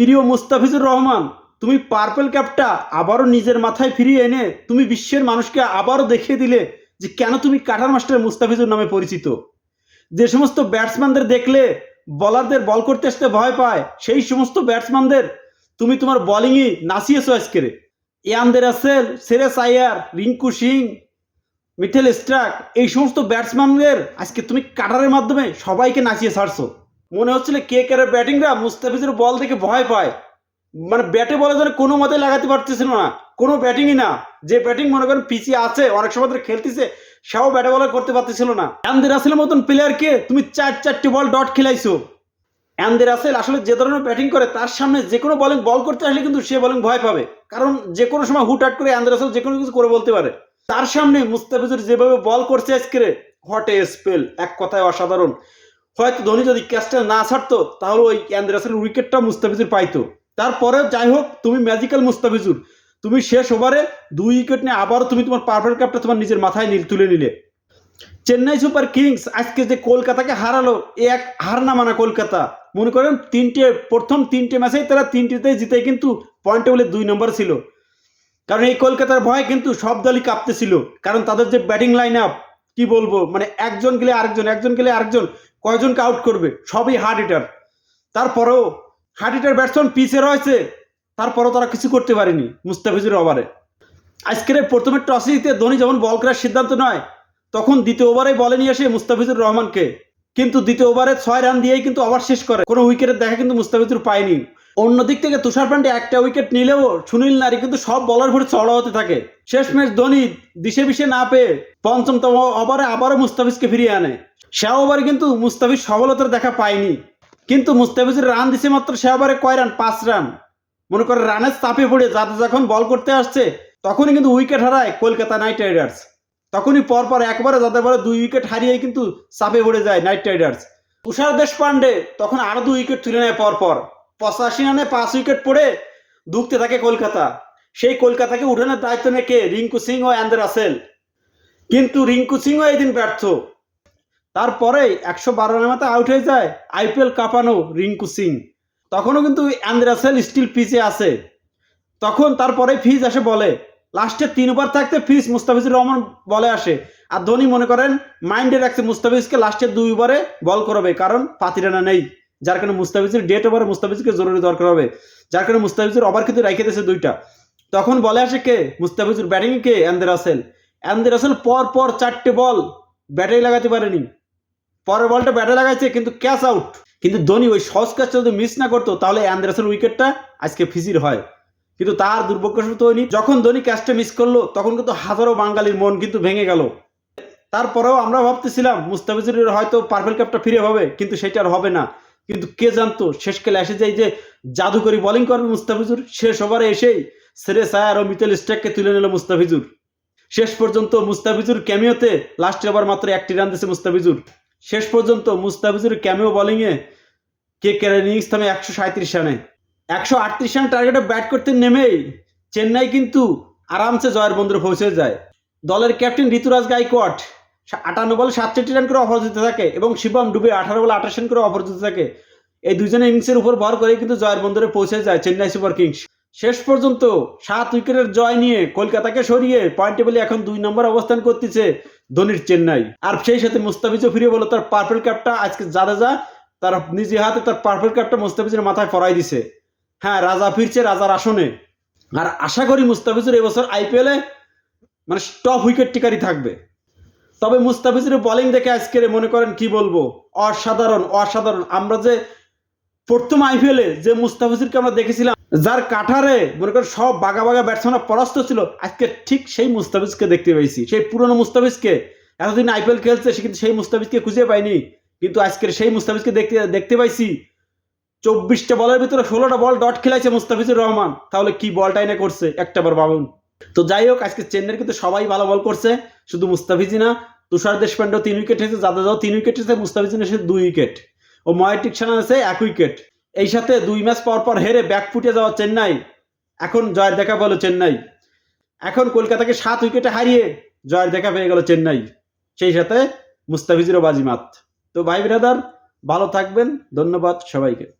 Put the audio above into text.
প্রিয় মুস্তাফিজুর রহমান, তুমি পার্পেল ক্যাপটা আবারও নিজের মাথায় ফিরিয়ে এনে তুমি বিশ্বের মানুষকে আবারও দেখিয়ে দিলে যে কেন তুমি কাটার মাস্টার মুস্তাফিজুর নামে পরিচিত। যে সমস্ত ব্যাটসম্যানদের দেখলে বলারদের বল করতে আসতে ভয় পায়, সেই সমস্ত ব্যাটসম্যানদের তুমি তোমার বলিংই নাচিয়েছো আজকের। ইয়ানদের আসেল Ceres Iyer Rinku Singh Mitchell Starc, এই সমস্ত ব্যাটসম্যানদের আজকে তুমি কাটারের মাধ্যমে সবাইকে নাচিয়ে ছাড়ছো। মনে হচ্ছিল কে কে ব্যাটিংরা মুস্তাফিজের বল দেখে ভয় পায়। মানে ব্যাটে বলে যেন কোনো মতে লাগাতে পারতেছিল না। কোনো ব্যাটিংই না। যে ব্যাটিং মনে করেন পিছিয়ে আছে, অনেক সময় ধরে খেলতেছে, সেও ব্যাটে বলে করতে পারতেছিল না। অ্যান্দের রাসেলের মতন প্লেয়ারকে তুমি চার চারটি বল ডট খেলাইছো। অ্যান্দের রাসেল আসলে যে ধরনের ব্যাটিং করে, তার সামনে যে কোনো বলিং বল করতে আসলে কিন্তু সে বলিং ভয় পাবে। কারণ যে কোনো সময় হুটহাট করে অ্যান্দের রাসেল যে কোনো কিছু করে বলতে পারে। তার সামনে মুস্তাফিজুর যেভাবে বল করছে আজকে হট এ স্পেল এক কথায় অসাধারণ। হয়তো ধোনি যদি ক্যাচটা না ছাড়তো, তাহলে ওই অ্যান্দের উইকেটটা মুস্তাফিজুর পাইতো। তারপরে যাই হোক, তুমি ম্যাজিক্যাল মুস্তাফিজুর। তুমি শেষ ওভারে দুই উইকেট নিয়ে আবারও তুমি তোমার পারফেক্ট কাপটা তোমার নিজের মাথায় নিল তুলে নিলে। চেন্নাই সুপার কিংস আজকে যে কলকাতাকে হারালো এক হার না মানা কলকাতা। মনে করেন তিনটে, প্রথম তিনটে ম্যাচেই তারা তিনটেতেই জিতে কিন্তু পয়েন্ট টেবিলে দুই নম্বর ছিল। কারণ এই কলকাতার ভয় কিন্তু সব দলই কাঁপতেছিল। কারণ তাদের যে ব্যাটিং লাইন আপ কি বলব? মানে একজন গেলে আরেকজন, একজন গেলে আরেকজন কয়জনকে আউট করবে? সবই হার্ড হিটার তারপরেও হার্ড হিটার ব্যাটসম্যান পিছে রয়েছে, তারপরেও তারা কিছু করতে পারেনি মুস্তাফিজুর ওভারে আজকের প্রথমে টসে জিতে ধোনি যখন বল করার সিদ্ধান্ত নয়, তখন দ্বিতীয় ওভারে বলে নিয়ে আসে মুস্তাফিজুর রহমানকে। কিন্তু দ্বিতীয় ওভারে ছয় রান দিয়েই কিন্তু ওভার শেষ করে। কোনো উইকেটের দেখা কিন্তু মুস্তাফিজুর পায়নি। অন্য দিক থেকে তুষার পান্ডে একটা উইকেট নিলেও সুনীল নারী কিন্তু সব বলার ভরে চড়া হতে থাকে। শেষ ম্যাচ ধোনি দিশে বিশে না পেয়ে পঞ্চমতম ওভারে আবারও মুস্তাফিজকে ফিরিয়ে আনে। সে ওভারে কিন্তু মুস্তাফিজ সফলতার দেখা পায়নি। কিন্তু মুস্তাফিজের রান দিছে মাত্র সে ওভারে কয় রান? পাঁচ রান। মনে করে রানের চাপে পড়ে যাতে যখন বল করতে আসছে, তখনই কিন্তু উইকেট হারায় কলকাতা নাইট রাইডার্স। তখনই পরপর একবারে যাতে বলে দুই উইকেট হারিয়ে কিন্তু চাপে পড়ে যায় নাইট রাইডার্স। তুষার দেশপান্ডে তখন আরও দুই উইকেট তুলে নেয় পরপর। পঁচাশি রানে পাঁচ উইকেট পড়ে দুঃখতে থাকে কলকাতা। সেই কলকাতাকে উঠানোর দায়িত্ব নেয় কে? রিঙ্কু সিং ও অ্যান্ডার রাসেল। কিন্তু রিঙ্কু সিংও এই দিন ব্যর্থ। তারপরে একশো বারো রানের মাথায় আউট হয়ে যায় আইপিএল কাঁপানো রিঙ্কু সিং। তখনও কিন্তু অ্যান্ড রাসেল স্টিল পিচে আছে। তখন তারপরে ফিজ আসে বলে। লাস্টে তিন ওভার থাকতে ফিজ মুস্তাফিজুর রহমান বলে আসে। আর ধোনি মনে করেন মাইন্ডে রাখছে মুস্তাফিজকে লাস্টে দুই ওভারে বল করবে, কারণ পাতিরানা নেই। যার কারণে মুস্তাফিজের ডেট ওভারে মুস্তাফিজকে জরুরি দরকার হবে। যার কারণে মুস্তাফিজুর ওভার কিন্তু রেখে দিয়েছে দুইটা। তখন বলে আসে কে? Mustafizur batting K? And Russell. And পর পর চারটে বল ব্যাটে লাগাতে পারেনি। পরের বলটা ব্যাটে লাগাইছে, কিন্তু ক্যাচ আউট। কিন্তু ধোনি ওই সহজ ক্যাচটা যদি মিস না করতো, তাহলে অ্যান্ডারসের উইকেটটা আজকে ফিজির হয়। কিন্তু তার দুর্ভাগ্যবশত হয়নি। যখন ধোনি ক্যাচটা মিস করল, তখন কিন্তু হাজারো বাঙালির মন কিন্তু ভেঙে গেল। তারপরেও আমরা ভাবতেছিলাম মুস্তাফিজুরের হয়তো পার্পেল ক্যাপটা ফিরে হবে, কিন্তু সেটা আর হবে না। কিন্তু কে জানতো শেষকালে এসে যায় যে জাদুকরি বোলিং করবে মুস্তাফিজুর শেষ ওভারে এসেই সেরে সায়ার ও মিতেল স্ট্যাককে তুলে নিল মুস্তাফিজুর শেষ পর্যন্ত মুস্তাফিজুর ক্যামিওতে লাস্ট ওভার মাত্র একটি রান দিয়েছে মুস্তাফিজুর শেষ পর্যন্ত মুস্তাফিজুর ক্যামিও বোলিংয়ে কে কেড়ে ইনিংস থামে একশো সাঁত্রিশ রানে। একশো আটত্রিশ রান টার্গেটে ব্যাট করতে নেমেই চেন্নাই কিন্তু আরামসে জয়ের বন্দরে পৌঁছে যায়। দলের ক্যাপ্টেন ঋতুরাজ গাইকোয়াড আটান্ন বলে সাতষট্টি রান করে অপরাজিত থাকে এবং শিবম ডুবে আঠারো বলে আঠাশ রান করে অপরাজিত থাকে। এই দুজনের ইনিংসের উপর ভর করে কিন্তু জয়ের বন্দরে পৌঁছে যায় চেন্নাই সুপার কিংস। শেষ পর্যন্ত সাত উইকেটের জয় নিয়ে কলকাতাকে সরিয়ে পয়েন্ট টেবিলে এখন দুই নম্বর অবস্থান করতেছে ধোনির চেন্নাই। আর সেই সাথে মুস্তাফিজও ফিরে বলো, তার পার্পেল ক্যাপটা আজকে জাদেজা তার নিজে হাতে তার পার্পেল ক্যাপটা মুস্তাফিজের মাথায় পরাই দিছে। হ্যাঁ রাজা ফিরছে রাজার আসনে। আর আশা করি মুস্তাফিজুর এবছর আইপিএলে মানে টপ উইকেট টিকারই থাকবে। তবে মুস্তাফিজুর বোলিং দেখে আজকের মনে করেন কি বলব? অসাধারণ অসাধারণ। আমরা যে প্রথম আইপিএলে যে মুস্তাফিজুরকে আমরা দেখেছিলাম, যার কাঠারে, মনে করেন সব বাগা বাগা ব্যাটসম্যানরা পরাস্ত ছিল, আজকে ঠিক সেই মুস্তাফিজকে দেখতে পেয়েছি। সেই পুরনো মুস্তাফিজকে, এতদিন আইপিএল খেলছে, সে কিন্তু সেই মুস্তাফিজকে খুঁজে পাইনি কিন্তু আজকের সেই মুস্তাফিজকে দেখতে দেখতে পাইছি, চব্বিশটা বলের ভিতরে ষোলোটা বল ডট খেলাইছে মুস্তাফিজুর রহমান, তাহলে কি বলটাই না করছে, একটা বার ভাবুন। তো যাই হোক, আজকে চেন্নাইয়ের কিন্তু সবাই ভালো বল করছে, শুধু মুস্তাফিজি না, তুষার দেশপান্ডেও তিন উইকেট হয়েছে জাদেজাও তিন উইকেট হয়েছে মুস্তাফিজিন এসে দুই উইকেট। ও ময়টিক সানা আছে এক উইকেট। এই সাথে দুই ম্যাচ পর পর হেরে ব্যাক ফুটে যাওয়া চেন্নাই। এখন জয়ের দেখা পেল চেন্নাই। এখন কলকাতাকে সাত উইকেটে হারিয়ে জয়ের দেখা পেয়ে গেল চেন্নাই। সেই সাথে মুস্তাফিজেরও বাজিমাত। তো ভাই ব্রাদার, ভালো থাকবেন। ধন্যবাদ সবাইকে।